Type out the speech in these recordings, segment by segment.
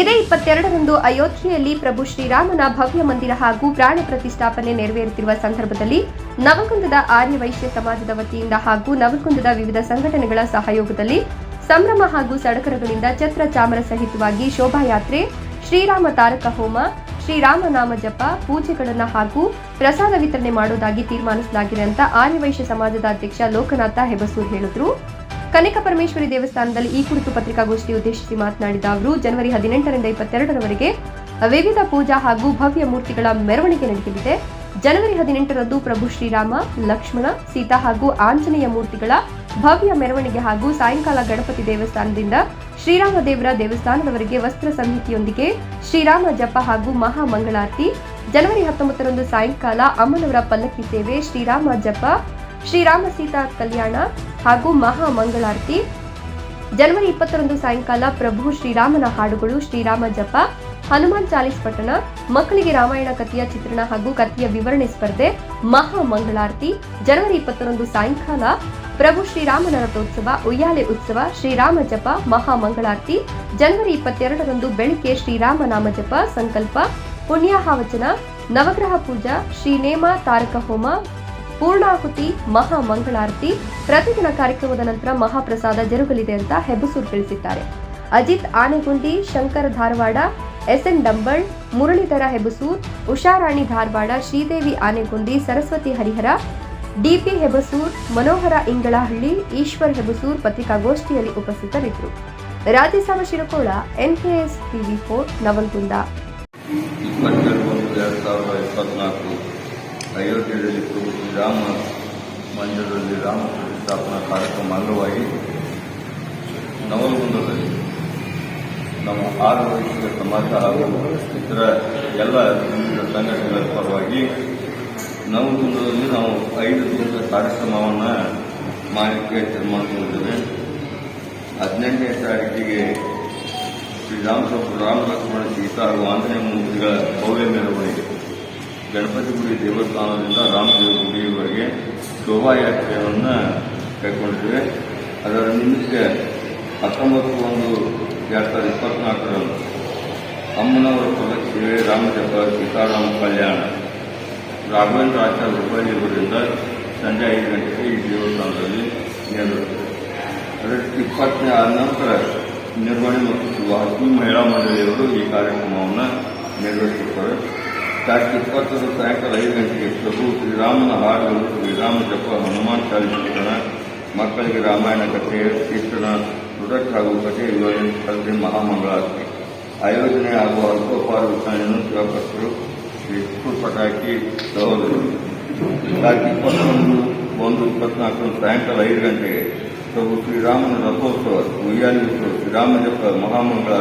ಇದೇ ಇಪ್ಪತ್ತೆರಡರಂದು ಅಯೋಧ್ಯೆಯಲ್ಲಿ ಪ್ರಭು ಶ್ರೀರಾಮನ ಭವ್ಯ ಮಂದಿರ ಹಾಗೂ ಪ್ರಾಣ ಪ್ರತಿಷ್ಠಾಪನೆ ನೆರವೇರುತ್ತಿರುವ ಸಂದರ್ಭದಲ್ಲಿ ನವಕುಂದದ ಆರ್ಯ ವೈಶ್ಯ ಸಮಾಜದ ವತಿಯಿಂದ ಹಾಗೂ ನವಕುಂದದ ವಿವಿಧ ಸಂಘಟನೆಗಳ ಸಹಯೋಗದಲ್ಲಿ ಸಂಭ್ರಮ ಹಾಗೂ ಸಡಕರಗಳಿಂದ ಛತ್ರ ಚಾಮರ ಸಹಿತವಾಗಿ ಶೋಭಾಯಾತ್ರೆ, ಶ್ರೀರಾಮ ತಾರಕ ಹೋಮ, ಶ್ರೀರಾಮ ನಾಮ ಜಪ, ಪೂಜೆಗಳನ್ನು ಹಾಗೂ ಪ್ರಸಾದ ವಿತರಣೆ ಮಾಡುವುದಾಗಿ ತೀರ್ಮಾನಿಸಲಾಗಿದೆ ಅಂತ ಆರ್ಯವೈಶ್ಯ ಸಮಾಜದ ಅಧ್ಯಕ್ಷ ಲೋಕನಾಥ ಹೆಬಸೂರ್ ಹೇಳಿದ್ರು. ಕನಕ ಪರಮೇಶ್ವರಿ ದೇವಸ್ಥಾನದಲ್ಲಿ ಈ ಕುರಿತು ಪತ್ರಿಕಾಗೋಷ್ಠಿ ಉದ್ದೇಶಿಸಿ ಮಾತನಾಡಿದ ಅವರು, ಜನವರಿ ಹದಿನೆಂಟರಿಂದ ಇಪ್ಪತ್ತೆರಡರವರೆಗೆ ವಿವಿಧ ಪೂಜಾ ಹಾಗೂ ಭವ್ಯ ಮೂರ್ತಿಗಳ ಮೆರವಣಿಗೆ ನಡೆಯಲಿದೆ. ಜನವರಿ ಹದಿನೆಂಟರಂದು ಪ್ರಭು ಶ್ರೀರಾಮ, ಲಕ್ಷ್ಮಣ, ಸೀತಾ ಹಾಗೂ ಆಂಜನೇಯ ಮೂರ್ತಿಗಳ ಭವ್ಯ ಮೆರವಣಿಗೆ ಹಾಗೂ ಸಾಯಂಕಾಲ ಗಣಪತಿ ದೇವಸ್ಥಾನದಿಂದ ಶ್ರೀರಾಮ ದೇವರ ದೇವಸ್ಥಾನದವರೆಗೆ ವಸ್ತ್ರ ಸಂಹಿತಿಯೊಂದಿಗೆ ಶ್ರೀರಾಮ ಜಪ ಹಾಗೂ ಮಹಾ ಮಂಗಳಾರತಿ ಜನವರಿ ಹತ್ತೊಂಬತ್ತರಂದು ಸಾಯಂಕಾಲ ಅಮ್ಮನವರ ಪಲ್ಲಕ್ಕಿ ಸೇವೆ, ಶ್ರೀರಾಮ ಜಪ ಶ್ರೀರಾಮ ಸೀತಾ ಕಲ್ಯಾಣ ಹಾಗೂ ಮಹಾ ಮಂಗಳಾರತಿ. ಜನವರಿ ಇಪ್ಪತ್ತರಂದು ಸಾಯಂಕಾಲ ಪ್ರಭು ಶ್ರೀರಾಮನ ಹಾಡುಗಳು ಶ್ರೀರಾಮ ಜಪ, ಹನುಮಾನ್ ಚಾಲೀಸ್ ಪಠಣ, ಮಕ್ಕಳಿಗೆ ರಾಮಾಯಣ ಕಥೆಯ ಚಿತ್ರಣ ಹಾಗೂ ಕಥೆಯ ವಿವರಣೆ ಸ್ಪರ್ಧೆ, ಮಹಾ ಮಂಗಳಾರತಿ. ಜನವರಿ ಇಪ್ಪತ್ತರಂದು ಸಾಯಂಕಾಲ ಪ್ರಭು ಶ್ರೀರಾಮನ ರಥೋತ್ಸವ ಉಯ್ಯಾಲೆ ಉತ್ಸವ, ಶ್ರೀರಾಮ ಜಪ, ಮಹಾ ಮಂಗಳಾರತಿ. ಜನವರಿ ಇಪ್ಪತ್ತೆರಡರಂದು ಬೆಳಿಗ್ಗೆ ಶ್ರೀರಾಮ ನಾಮ ಜಪ, ಸಂಕಲ್ಪ ಪುಣ್ಯಾಹಾವಚನ ನವಗ್ರಹ ಪೂಜಾ, ಶ್ರೀನೇಮ ತಾರಕ ಹೋಮ ಪೂರ್ಣಾಹುತಿ, ಮಹಾ ಮಂಗಳಾರತಿ, ಪ್ರತಿದಿನ ಕಾರ್ಯಕ್ರಮದ ನಂತರ ಮಹಾಪ್ರಸಾದ ಜರುಗಲಿದೆ ಅಂತ ಹೆಬ್ಬಸೂರು ತಿಳಿಸಿದ್ದಾರೆ. ಅಜಿತ್ ಆನೆಗುಂಡಿ ಶಂಕರ ಧಾರವಾಡ, ಎಸ್ಎನ್ ಡಂಬಳ್, ಮುರಳೀಧರ ಹೆಬಸೂರ್ ಉಷಾರಾಣಿ ಧಾರವಾಡ, ಶ್ರೀದೇವಿ ಆನೆಗುಂಡಿ ಸರಸ್ವತಿ ಹರಿಹರ, ಡಿಪಿ ಹೆಬಸೂರ್ ಮನೋಹರ ಇಂಗಳಹಳ್ಳಿ, ಈಶ್ವರ್ ಹೆಬಸೂರ್ ಪತ್ರಿಕಾಗೋಷ್ಠಿಯಲ್ಲಿ ಉಪಸ್ಥಿತರಿದ್ದರು. Rajya Sabha Shirkol, NKS TV four, Navalgund. ಇಪ್ಪತ್ತೆರಡು ಎರಡು ಸಾವಿರದ ಅಯೋಧ್ಯೆಯಲ್ಲಿ ಪ್ರಭು ಶ್ರೀರಾಮ ಮಂದಿರದಲ್ಲಿ ರಾಮ ಪ್ರತಿಷ್ಠಾಪನಾ ಕಾರ್ಯಕ್ರಮ ಅಂಗವಾಗಿ ನವಲಗುಂದದಲ್ಲಿ ನಮ್ಮ ಆರು ವರ್ಷಗಳ ಸಮಾಜ ಹಾಗೂ ಇತರ ಎಲ್ಲ ವಿವಿಧ ಸಂಘಟನೆಗಳ ಪರವಾಗಿ ನವಲಗುಂದದಲ್ಲಿ ನಾವು ಐದು ದಿವಸ ಕಾರ್ಯಕ್ರಮವನ್ನು ಮಾಡಲಿಕ್ಕೆ ತೀರ್ಮಾನಿಸಿದ್ದೇವೆ ಹದಿನೆಂಟನೇ ತಾರೀಕಿಗೆ ಶ್ರೀರಾಮ ರಾಮ ಲಕ್ಷ್ಮಣ ಸೀತಾ ಹಾಗೂ ಆಂಜನೇಯ ಮೂರ್ತಿಗಳ ಭವ್ಯ ಮೆರವಣಿಗೆ. ಗಣಪತಿ ಗುಡಿ ದೇವಸ್ಥಾನದಿಂದ ರಾಮದೇವ ಗುಡಿಯವರೆಗೆ ಶೋಭಾಯಾತ್ರೆಯನ್ನು ಕೈಗೊಂಡಿದ್ದೇವೆ. ಅದರ ನಿಮಿತ್ತ ಹತ್ತೊಂಬತ್ತು ಒಂದು ಎರಡು ಸಾವಿರದ ಇಪ್ಪತ್ನಾಲ್ಕರಂದು ಅಮ್ಮನವರ ಪಲ್ಲಕ್ಕಿ ರಾಮಚಂದ್ರ ಸೀತಾರಾಮ ಕಲ್ಯಾಣ. ರಾಘವೇಂದ್ರ ಆಚಾರ್ಯ ಉಪಯೋಗದಿಂದ ಸಂಜೆ ಐದು ಗಂಟೆಗೆ ಈ ದೇವಸ್ಥಾನದಲ್ಲಿ ನೆರವೇರುತ್ತದೆ. ಅದಕ್ಕೆ ಇಪ್ಪತ್ತನೇ ಆದ ನಂತರ ನಿರ್ವಹಣೆ ಮತ್ತು ಹಸಿರು ಮಹಿಳಾ ಮಂಡಳಿಯವರು ಈ ಕಾರ್ಯಕ್ರಮವನ್ನು ನೆರವೇರಿಸುತ್ತಾರೆ. ತಾರೀಕು ಇಪ್ಪತ್ತರ ಸಾಯಂಕಾಲ ಐದು ಗಂಟೆಗೆ ಪ್ರಭು ಶ್ರೀರಾಮನ ಹಾಡುಗಳು ಶ್ರೀರಾಮ ಜಪ ಹನುಮಾನ್ ಚಾಲಿಸಿದ ಮಕ್ಕಳಿಗೆ ರಾಮಾಯಣ ಕಥೆ ಶಿಕ್ಷಣ ಸುರಕ್ಷ ಹಾಗೂ ಕಥೆ ಸ್ಪರ್ಧೆ ಮಹಾಮಂಗಳಾರತಿ. ಆಯೋಜನೆ ಹಾಗೂ ಅಲ್ಪೋಪಾರ ವಿತರಣೆಯನ್ನು ಶಿವಭಕ್ತರು ವಿಷ್ಣು ಪಟಾಕಿ ಸಹೋದರರು. ತಾರೀಕು ಇಪ್ಪತ್ತೊಂದು, ಒಂದು, ಇಪ್ಪತ್ನಾಲ್ಕು ಸಾಯಂಕಾಲ ಐದು ಗಂಟೆಗೆ ಪ್ರಭು ಶ್ರೀರಾಮನ ರಥೋತ್ಸವ ಉಯ್ಯಾಲಿ ಶ್ರೀರಾಮ ಜಪ ಮಹಾಮಂಗಳ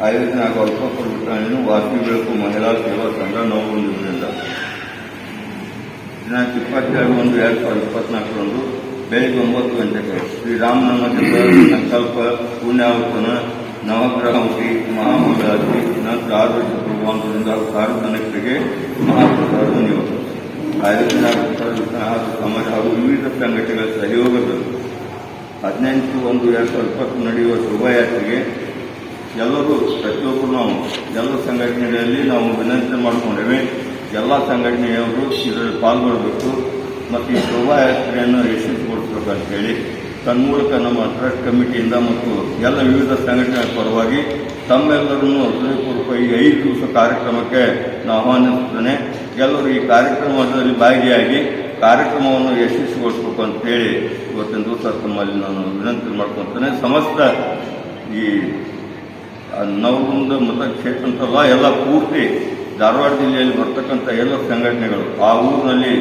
ಆಯೋಜನೆ ಹಾಗೂ ಅಲ್ಪ ವಿತರಣೆಯನ್ನು ವಾಸಿ ಬೆಳಕು ಮಹಿಳಾ ಸೇವಾ ಸಂಘ ನೋವುಗೊಂಡಿದ್ದರಿಂದ ದಿನಾಂಕ ಇಪ್ಪತ್ತೆರಡು ಒಂದು ಎರಡು ಸಾವಿರದ ಇಪ್ಪತ್ನಾಲ್ಕರಂದು ಬೆಳಗ್ಗೆ ಒಂಬತ್ತು ಗಂಟೆಗೆ ಶ್ರೀರಾಮನಾಮ ಜಪ ಸಂಕಲ್ಪ ಪುಣ್ಯಾವರ್ತನ ನವಗ್ರಹಮುಖಿ ಮಹಾಮಂಗಳಾರತಿ ನಂತರ ಆರೋಗ್ಯ ಪೂರ್ವಾಂಶದಿಂದ ಸಾರ್ವಜನಿಕರಿಗೆ ಮಹಾಪ್ರಸಾದ ನಿಯೋಗ ಆಯೋಜನೆ ಹಾಗೂ ಸಮಾಜ ಹಾಗೂ ವಿವಿಧ ಸಂಘಟನೆಗಳ ಸಹಯೋಗದಲ್ಲಿ ಹದಿನೆಂಟು ಒಂದು ಎರಡು ಸಾವಿರದ ಇಪ್ಪತ್ತು ನಡೆಯುವ ಶೋಭಾಯಾತ್ರೆಗೆ ಎಲ್ಲರೂ ಪ್ರತಿಯೊಬ್ಬರು ನಾವು ಎಲ್ಲ ಸಂಘಟನೆಗಳಲ್ಲಿ ನಾವು ವಿನಂತಿ ಮಾಡಿಕೊಂಡೇವೆ. ಎಲ್ಲ ಸಂಘಟನೆಯವರು ಇದರಲ್ಲಿ ಪಾಲ್ಗೊಳ್ಳಬೇಕು ಮತ್ತು ಈ ಶೋಭಾಯಾತ್ರೆಯನ್ನು ಯಶಸ್ವಿಗೊಳಿಸಬೇಕಂತ ಹೇಳಿ ತನ್ಮೂಲಕ ನಮ್ಮ ಟ್ರಸ್ಟ್ ಕಮಿಟಿಯಿಂದ ಮತ್ತು ಎಲ್ಲ ವಿವಿಧ ಸಂಘಟನೆಗಳ ಪರವಾಗಿ ತಮ್ಮೆಲ್ಲರನ್ನು ಹೃದಯಪೂರ್ವಕ ಈ ಐದು ದಿವಸ ಕಾರ್ಯಕ್ರಮಕ್ಕೆ ನಾನು ಆಹ್ವಾನಿಸುತ್ತೇನೆ. ಎಲ್ಲರೂ ಈ ಕಾರ್ಯಕ್ರಮದಲ್ಲಿ ಭಾಗಿಯಾಗಿ ಕಾರ್ಯಕ್ರಮವನ್ನು ಯಶಸ್ವಿಗೊಳಿಸಬೇಕು ಅಂತ ಹೇಳಿ ಇವತ್ತಿನ ದಿವಸ ತಮ್ಮಲ್ಲಿ ನಾನು ವಿನಂತಿ ಮಾಡ್ಕೊತೇನೆ. ಸಮಸ್ತ ಈ ನವಗುಂದ ಮತಕ್ಷೇತ್ರ ಅಂತಲ್ಲ ಎಲ್ಲ ಪೂರ್ತಿ ಧಾರವಾಡ ಜಿಲ್ಲೆಯಲ್ಲಿ ಬರ್ತಕ್ಕಂಥ ಎಲ್ಲ ಸಂಘಟನೆಗಳು ಆ ಊರಿನಲ್ಲಿ